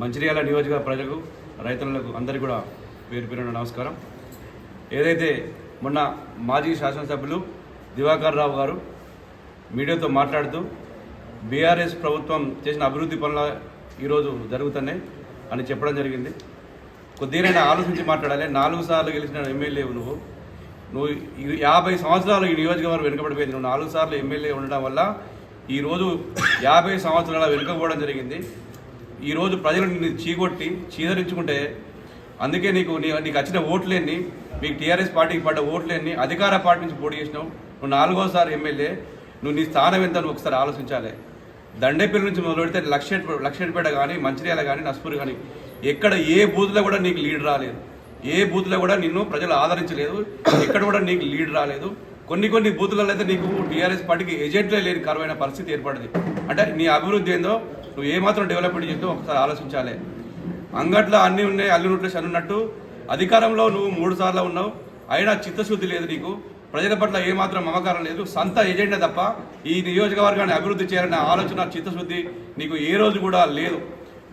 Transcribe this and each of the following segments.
మంచిర్యాల నియోజక ప్రజలకు రైతులకు అందరికీ కూడా పేరు పేరున నమస్కారం. ఏదైతే మొన్న మాజీ శాసనసభ్యులు దివాకర్ రావు గారు మీడియాతో మాట్లాడుతూ బీఆర్ఎస్ ప్రభుత్వం చేసిన అభివృద్ధి పనుల ఈరోజు జరుగుతున్నాయి అని చెప్పడం జరిగింది. కొద్దిగా ఆలోచించి మాట్లాడాలి. నాలుగు సార్లు గెలిచిన ఎమ్మెల్యే నువ్వు. నువ్వు యాభై సంవత్సరాలు ఈ నియోజకవర్గం వెనుకబడిపోయింది. నువ్వు నాలుగు సార్లు ఎమ్మెల్యే ఉండడం వల్ల ఈరోజు యాభై సంవత్సరాల వెనుకపోవడం జరిగింది. ఈరోజు ప్రజలు నిన్ను చీకొట్టి చీదరించుకుంటే అందుకే నీకు నీ నీకు వచ్చిన ఓట్లేని మీకు టీఆర్ఎస్ పార్టీకి పడ్డ ఓట్లేని అధికార పార్టీ నుంచి పోటీ చేసినావు. నువ్వు నాలుగోసారి ఎమ్మెల్యే. నువ్వు నీ స్థానం ఎంత నువ్వు ఒకసారి ఆలోచించాలి. దండేపల్లి నుంచి మొదలుపెడితే లక్ష లక్షపేట కానీ మంచిర్యాల కానీ నస్పూర్ కానీ ఎక్కడ ఏ బూత్లో కూడా నీకు లీడ్ రాలేదు. ఏ బూత్లో కూడా నిన్ను ప్రజలు ఆదరించలేదు. ఎక్కడ కూడా నీకు లీడ్ రాలేదు. కొన్ని కొన్ని బూతులలో అయితే నీకు టీఆర్ఎస్ పార్టీకి ఏజెంట్లే లేని కరువైన పరిస్థితి ఏర్పడింది. అంటే నీ అభివృద్ధి ఏందో నువ్వు ఏమాత్రం డెవలప్మెంట్ చేద్దో ఒకసారి ఆలోచించాలి. అంగట్లో అన్నీ ఉన్నాయి అల్లు నోట్లేసి అనున్నట్టు అధికారంలో నువ్వు మూడు సార్లు ఉన్నావు. అయినా చిత్తశుద్ధి లేదు నీకు. ప్రజల పట్ల ఏమాత్రం మమకారం లేదు. సొంత ఎజెండా తప్ప ఈ నియోజకవర్గాన్ని అభివృద్ధి చేయాలనే ఆలోచన చిత్తశుద్ధి నీకు ఏ రోజు కూడా లేదు.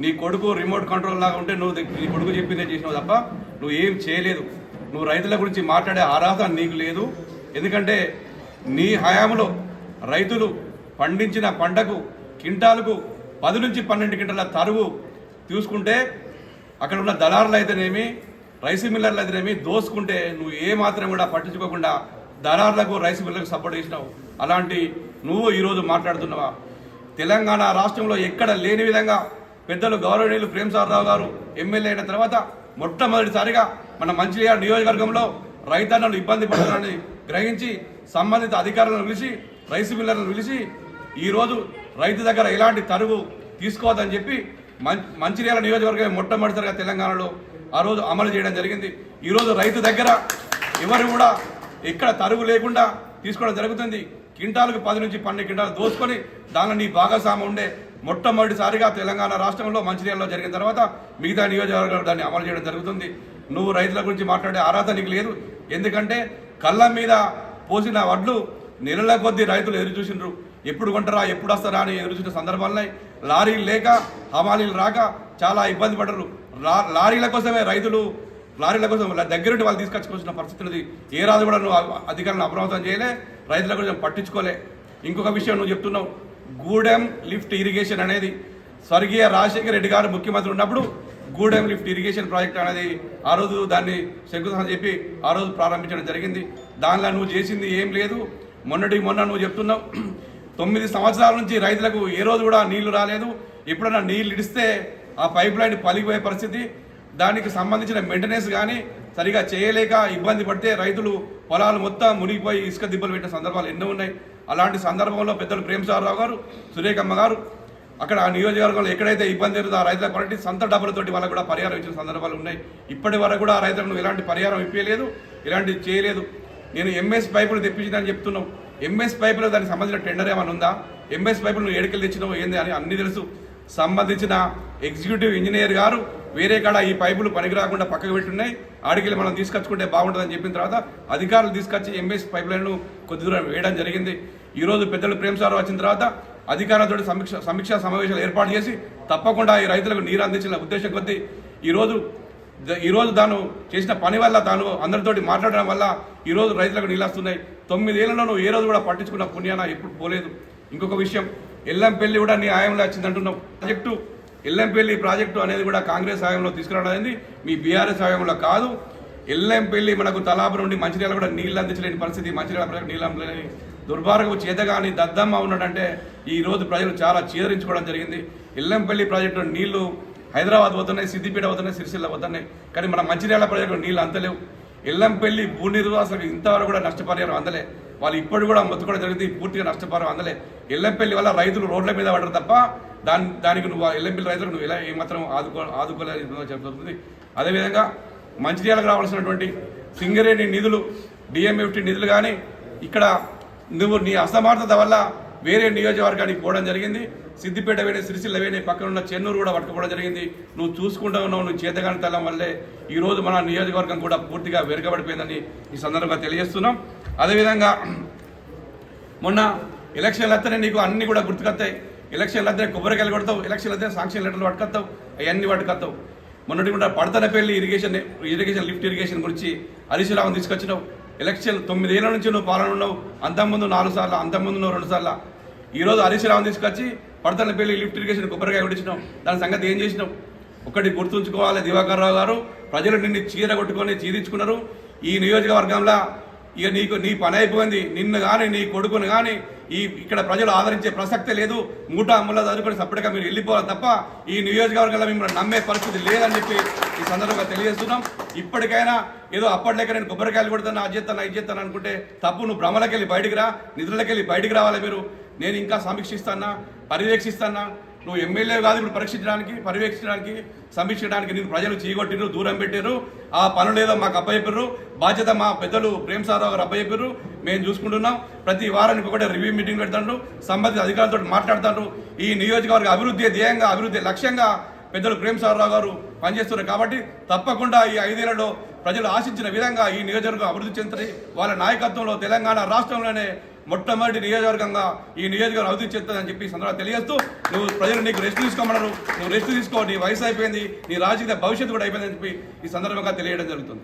నీ కొడుకు రిమోట్ కంట్రోల్ లాగా ఉంటే నువ్వు నీ కొడుకు చెప్పిందే చేసినావు తప్ప నువ్వు ఏం చేయలేదు. నువ్వు రైతుల గురించి మాట్లాడే అర్హత నీకు లేదు. ఎందుకంటే నీ హయాంలో రైతులు పండించిన పంటకు కింటాలకు పది నుంచి పన్నెండు గంటల తరువు చూసుకుంటే అక్కడ ఉన్న దళారులు అయితేనేమి రైస్ మిల్లర్లు అయితేనేమి దోసుకుంటే నువ్వు ఏ మాత్రం కూడా పట్టించుకోకుండా దళారులకు రైస్ మిల్లర్లకు సపోర్ట్ చేసినావు. అలాంటి నువ్వు ఈరోజు మాట్లాడుతున్నావా? తెలంగాణ రాష్ట్రంలో ఎక్కడ లేని విధంగా పెద్దలు గౌరవనీయులు ప్రేమసారరావు గారు ఎమ్మెల్యే అయిన తర్వాత మొట్టమొదటిసారిగా మన మంచిర్యాల నియోజకవర్గంలో రైతన్నలు ఇబ్బంది పడుతున్నారని గ్రహించి సంబంధిత అధికారులను పిలిచి రైస్ మిల్లర్లను పిలిచి ఈరోజు రైతు దగ్గర ఎలాంటి తరుగు తీసుకోవద్దని చెప్పి మం- మంచిర్యాల నియోజకవర్గం మొట్టమొదటిసారిగా తెలంగాణలో ఆ రోజు అమలు చేయడం జరిగింది. ఈరోజు రైతు దగ్గర ఎవరు కూడా ఎక్కడ తరుగు లేకుండా తీసుకోవడం జరుగుతుంది. కింటాలకు పది నుంచి పన్నెండు కింటాలు దోసుకొని దానిలో నీ భాగస్వామి ఉండే మొట్టమొదటిసారిగా తెలంగాణ రాష్ట్రంలో మంచిర్యాలలో జరిగిన తర్వాత మిగతా నియోజకవర్గాలు దాన్ని అమలు చేయడం జరుగుతుంది. నువ్వు రైతుల గురించి మాట్లాడే అర్హత నీకు లేదు. ఎందుకంటే కళ్ళ మీద పోసిన వడ్లు నెలల కొద్దీ రైతులు ఎదురు చూసినారు ఎప్పుడు కొంటారా ఎప్పుడు వస్తారా అని ఎదురు చూసిన సందర్భాలున్నాయి. లారీలు లేక హమాలీలు రాక చాలా ఇబ్బంది పడరు. లా- లారీల కోసమే రైతులు లారీల కోసం వాళ్ళ దగ్గరుండి వాళ్ళు తీసుకొచ్చుకోవాల్సిన పరిస్థితి ఉన్నది ఏ రాజు కూడా నువ్వు అధికారులను అప్రమత్తం చేయలే రైతుల గురించి పట్టించుకోలే. ఇంకొక విషయం నువ్వు చెప్తున్నావు. గూడెం లిఫ్ట్ ఇరిగేషన్ అనేది స్వర్గీయ రాజశేఖర రెడ్డి గారు ముఖ్యమంత్రి ఉన్నప్పుడు గూడెం లిఫ్ట్ ఇరిగేషన్ ప్రాజెక్ట్ అనేది ఆ రోజు దాన్ని శంకుస్థాపన చెప్పి ఆ రోజు ప్రారంభించడం జరిగింది. దానిలో నువ్వు చేసింది ఏం లేదు. మొన్నటి మొన్న నువ్వు చెప్తున్నావు. తొమ్మిది సంవత్సరాల నుంచి రైతులకు ఏ రోజు కూడా నీళ్ళు రాలేదు. ఎప్పుడైనా నీళ్ళు ఇడిస్తే ఆ పైప్ లైన్ పలిగిపోయే పరిస్థితి. దానికి సంబంధించిన మెయింటెనెన్స్ కానీ సరిగా చేయలేక ఇబ్బంది పడితే రైతులు పొలాలు మొత్తం మునిగిపోయి ఇసుక దిబ్బలు పెట్టిన సందర్భాలు ఎన్నో ఉన్నాయి. అలాంటి సందర్భంలో పెద్దలు ప్రేమసారరావు గారు సురేఖమ్మ గారు అక్కడ ఆ నియోజకవర్గంలో ఎక్కడైతే ఇబ్బంది జరుగుతుందో ఆ రైతుల పట్టి సొంత డబ్బులతోటి వాళ్ళకు కూడా పరిహారం ఇచ్చిన సందర్భాలు ఉన్నాయి. ఇప్పటి వరకు కూడా ఆ రైతులకు ఎలాంటి పరిహారం ఇప్పలేదు ఇలాంటివి చేయలేదు. నేను ఎంఎస్ పైపులు తెప్పించిందని చెప్తున్నాం. ఎంఎస్ పైపులో దానికి సంబంధించిన టెండర్ ఏమైనా ఉందా? ఎంఎస్ పైపులు నువ్వు ఏడుకెళ్ళి తెచ్చినావు ఏంది అని అన్ని తెలుసు. సంబంధించిన ఎగ్జిక్యూటివ్ ఇంజనీర్ గారు వేరే కాడ ఈ పైపులు పనికి రాకుండా పక్కకు పెట్టున్నాయి. ఆడికెళ్ళి మనం తీసుకొచ్చుకుంటే బాగుంటుందని చెప్పిన తర్వాత అధికారులు తీసుకొచ్చి ఎంఎస్ పైప్ లైన్ను కొద్ది దూరం వేయడం జరిగింది. ఈరోజు పెద్దలు ప్రేమ్ సార్ వచ్చిన తర్వాత అధికారులతో సమీక్ష సమీక్షా సమావేశాలు ఏర్పాటు చేసి తప్పకుండా ఈ రైతులకు నీరు అందించిన ఉద్దేశం కొద్దీ ఈరోజు ఈరోజు తాను చేసిన పని వల్ల తాను అందరితోటి మాట్లాడడం వల్ల ఈరోజు రైతులకు నీళ్ళు వస్తున్నాయి. తొమ్మిదేళ్ళలో నువ్వు ఏ రోజు కూడా పట్టించుకున్న పుణ్యాన ఎప్పుడు పోలేదు. ఇంకొక విషయం ఎల్లంపల్లి కూడా నీ ఆయంలో వచ్చింది అంటున్నావు. ప్రాజెక్టు ఎల్లంపల్లి ప్రాజెక్టు అనేది కూడా కాంగ్రెస్ హయాంలో తీసుకురావడం అనేది మీ బీఆర్ఎస్ హయాంలో కాదు. ఎల్లంపల్లి మనకు తలాపు నుండి మంచిర్యాల కూడా నీళ్ళు అందించలేని పరిస్థితి. మంచిర్యాల ప్రజలకు నీళ్ళు అందలేని దుర్భాగ్యపు చేతగాని దద్దమ్మ ఉన్నాడంటే ఈ రోజు ప్రజలు చాలా చీదరించుకోవడం జరిగింది. ఎల్లంపల్లి ప్రాజెక్టు నీళ్ళు హైదరాబాద్ పోతున్నాయి సిద్దిపేట పోతున్నాయి సిరిసిల్ల పోతున్నాయి కానీ మన మంచిర్యాల ప్రజలకు నీళ్ళు అంతలేవు ఎల్లంపల్లి భూ నిర్వాసులకు ఇంతవరకు కూడా నష్టపరిహారం అందలే. వాళ్ళు ఇప్పుడు కూడా మొత్తుకోవడం జరిగింది పూర్తిగా నష్టపరిహారం అందలే. ఎల్లంపల్లి వల్ల రైతులు రోడ్ల మీద పడరు తప్ప దాని దానికి నువ్వు ఎల్లంపల్లి రైతులకు నువ్వు ఎలా ఏమాత్రం ఆదుకో ఆదుకోలేదు చెప్తుంది అదేవిధంగా మంచిర్యాలకు రావాల్సినటువంటి సింగరేణి నిధులు డిఎంఎఫ్టీ నిధులు కానీ ఇక్కడ నువ్వు నీ అసమర్థత వల్ల వేరే నియోజకవర్గానికి పోవడం జరిగింది. సిద్దిపేట వేణి సిరిసిల్ల వేణి పక్కన ఉన్న చెన్నూరు కూడా పట్టుకోవడం జరిగింది. నువ్వు చూసుకుంటూ ఉన్నావు నువ్వు చేతగాని తలం వల్లే ఈ రోజు మన నియోజకవర్గం కూడా పూర్తిగా వెనుకబడిపోయిందని ఈ సందర్భంగా తెలియజేస్తున్నాం. అదేవిధంగా మొన్న ఎలక్షన్లు వస్తేనే నీకు అన్నీ కూడా గుర్తుకొస్తాయి. ఎలక్షన్లు వస్తే కొబ్బరికాయలు కొడతావు ఎలక్షన్లు వస్తే సాంక్షన్ లెటర్లు పట్టుకొస్తావు అవన్నీ పట్టుకొస్తావు. మొన్నటి కూడా Padatanapalli irrigation irrigation lift irrigation గురించి హరీశ్రావుని తీసుకొచ్చినావు. ఎలక్షన్ తొమ్మిదేళ్ళ నుంచి నువ్వు పాలన ఉన్నావు. అంతకుముందు నాలుగు సార్లు అంతకుముందు నువ్వు రెండు సార్లు. ఈరోజు హరీశ్రావుని తీసుకొచ్చి పడతనపల్లి లిఫ్ట్ ఇరిగేషన్ కొబ్బరికాయ కొట్టించినాం. దాని సంగతి ఏం చేసినాం? ఒకటి గుర్తుంచుకోవాలి దివాకర్ రావు గారు. ప్రజలు నిన్ను చీర కొట్టుకొని చీదించుకున్నారు. ఈ నియోజకవర్గంలో ఇక నీకు నీ పని అయిపోయింది. నిన్ను కానీ నీ కొడుకును కానీ ఈ ఇక్కడ ప్రజలు ఆదరించే ప్రసక్తే లేదు. మూట అమ్ముల చదువుకొని సపరేట్గా మీరు వెళ్ళిపోవాలి తప్ప ఈ నియోజకవర్గంలో మిమ్మల్ని నమ్మే పరిస్థితి లేదని చెప్పి ఈ సందర్భంగా తెలియజేస్తున్నాం. ఇప్పటికైనా ఏదో అప్పటిలేక నేను కొబ్బరికాయలు కొడుతాను అది చేస్తాను ఇది చేస్తాను అనుకుంటే తప్పు నువ్వు భ్రమలకెళ్ళి బయటికి రా నిధులకెళ్ళి బయటికి రావాలి మీరు. నేను ఇంకా సమీక్షిస్తానా? పర్యవేక్షిస్తానా నువ్వు ఎమ్మెల్యే కాదు ఇప్పుడు పరీక్షించడానికి పర్యవేక్షించడానికి సమీక్షించడానికి నేను ప్రజలు చీగొట్టిరు దూరం పెట్టారు ఆ పనులు ఏదో మాకు అప్పచెప్పారు బాధ్యత మా పెద్దలు ప్రేమ్ సారావు గారు అప్పచెప్పారు మేము చూసుకుంటున్నాం. ప్రతి వారానికి ఒకటే రివ్యూ మీటింగ్ పెడతాడు సంబంధిత అధికారులతో మాట్లాడతాడు ఈ నియోజకవర్గ అభివృద్ధి ధ్యేయంగా అభివృద్ధి లక్ష్యంగా పెద్దలు ప్రేమ్ సారావు గారు పనిచేస్తున్నారు కాబట్టి తప్పకుండా ఈ ఐదేళ్ళలో ప్రజలు ఆశించిన విధంగా ఈ నియోజకవర్గం అభివృద్ధి చెందుతుంది. వాళ్ళ నాయకత్వంలో తెలంగాణ రాష్ట్రంలోనే మొట్టమొదటి నియోజకవర్గంగా ఈ నియోజకవర్గం అభివృద్ధి చెప్తుందని చెప్పి సందర్భంగా తెలియజేస్తూ నువ్వు ప్రజలు నీకు రెస్ట్ తీసుకోమన్నారు. నువ్వు రెస్ట్ తీసుకో నీ వయసు అయిపోయింది నీ రాజకీయ భవిష్యత్తు కూడా అయిపోయిందని చెప్పి ఈ సందర్భంగా తెలియడం జరుగుతుంది.